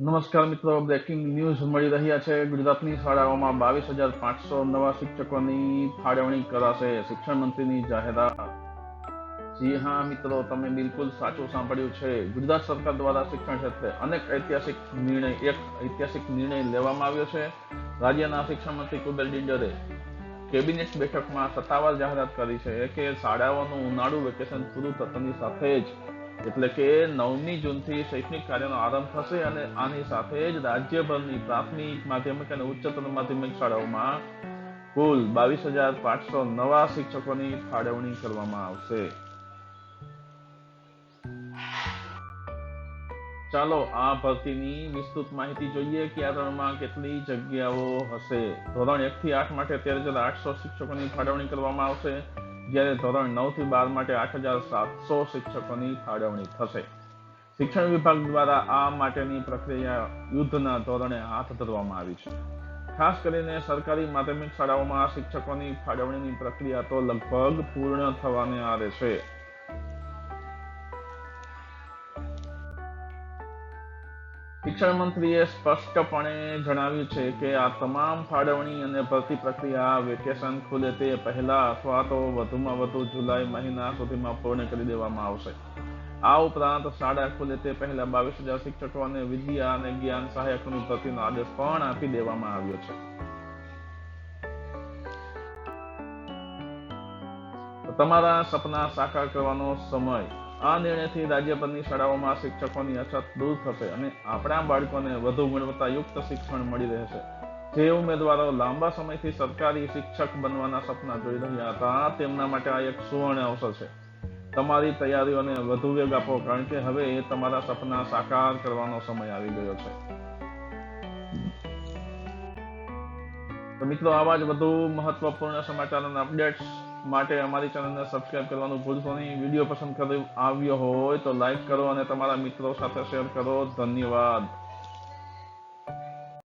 નમસ્કાર મિત્રો breaking news મળી રહ્યા છે. ગુજરાતની શાળાઓમાં બાવીસ હજાર પાંચસો નવા શિક્ષકોની ફાળવણી કરાશે શિક્ષણ મંત્રીની જાહેરાત. જી હા મિત્રો, તમે બિલકુલ સાચું સાંભળ્યું છે. ગુજરાત સરકાર દ્વારા શિક્ષણ ક્ષેત્રે અનેક ઐતિહાસિક નિર્ણય, એક ઐતિહાસિક નિર્ણય લેવામાં આવ્યો છે. રાજ્યના શિક્ષણ મંત્રી કુબેર ડિંડરે કેબિનેટ બેઠકમાં સત્તાવાર જાહેરાત કરી છે કે શાળાઓનું ઉનાળુ વેકેશન પૂરું થતાની સાથે જ એટલે કે નવમી જૂનથી શૈક્ષણિક કાર્યનો આરંભ થશે અને આની સાથે જ રાજ્યભરની પ્રાથમિક માધ્યમિક અને ઉચ્ચતર માધ્યમિક શાળાઓમાં કુલ બાવીસ હજાર પાંચસો નવા શિક્ષકોની ફાળવણી કરવામાં આવશે. ચાલો, આ ભરતીની વિસ્તૃત માહિતી જોઈએ કે આ ધોરણમાં કેટલી જગ્યાઓ હશે. ધોરણ એક થી આઠ માટે તેર હજાર આઠસો શિક્ષકોની ફાળવણી કરવામાં આવશે. જ્યારે ધોરણ નવથી બાર માટે આઠ હજાર સાતસો શિક્ષકોની ફાળવણી થશે. શિક્ષણ વિભાગ દ્વારા આ માટેની પ્રક્રિયા યુદ્ધના ધોરણે હાથ ધરવામાં આવી છે. ખાસ કરીને સરકારી માધ્યમિક શાળાઓમાં શિક્ષકોની ફાળવણીની પ્રક્રિયા તો લગભગ પૂર્ણ થવાને આરે છે. શિક્ષણ મંત્રીએ સ્પષ્ટપણે જણાવ્યું છે કે આ તમામ ફાળવણી અને ભરતી પ્રક્રિયા વેકેશન ખુલે તે પહેલા અથવા તો વધુમાં વધુ જુલાઈ મહિના સુધીમાં પૂર્ણ કરી દેવામાં આવશે. આ ઉપરાંત શાળા ખુલે તે પહેલા બાવીસ હજાર શિક્ષકો અને વિદ્યા અને જ્ઞાન સહાયકોની ભરતીનો આદેશ પણ આપી દેવામાં આવ્યો છે. તમારા સપના સાકાર કરવાનો સમય આ નિર્ણયથી રાજ્યભરની શાળાઓમાં શિક્ષકોની અછત દૂર થશે અને આપણા બાળકોને વધુ ગુણવત્તાયુક્ત શિક્ષણ મળી રહેશે. જે ઉમેદવારો લાંબા સમયથી સરકારી શિક્ષક બનવાના સપના જોઈ રહ્યા હતા, તેમના માટે આ એક સુવર્ણ અવસર છે. તમારી તૈયારીઓને વધુ વેગ આપો, કારણ કે હવે તમારા સપના સાકાર કરવાનો સમય આવી ગયો છે. તો મિત્રો, આવા જ વધુ મહત્વપૂર્ણ સમાચાર અને અપડેટ્સ માટે અમારી ચેનલને સબસ્ક્રાઇબ કરવાનું ભૂલશો નહીં. વીડિયો પસંદ કરી આવ્યો હોય તો લાઈક કરો અને તમારા મિત્રો સાથે શેર કરો. ધન્યવાદ.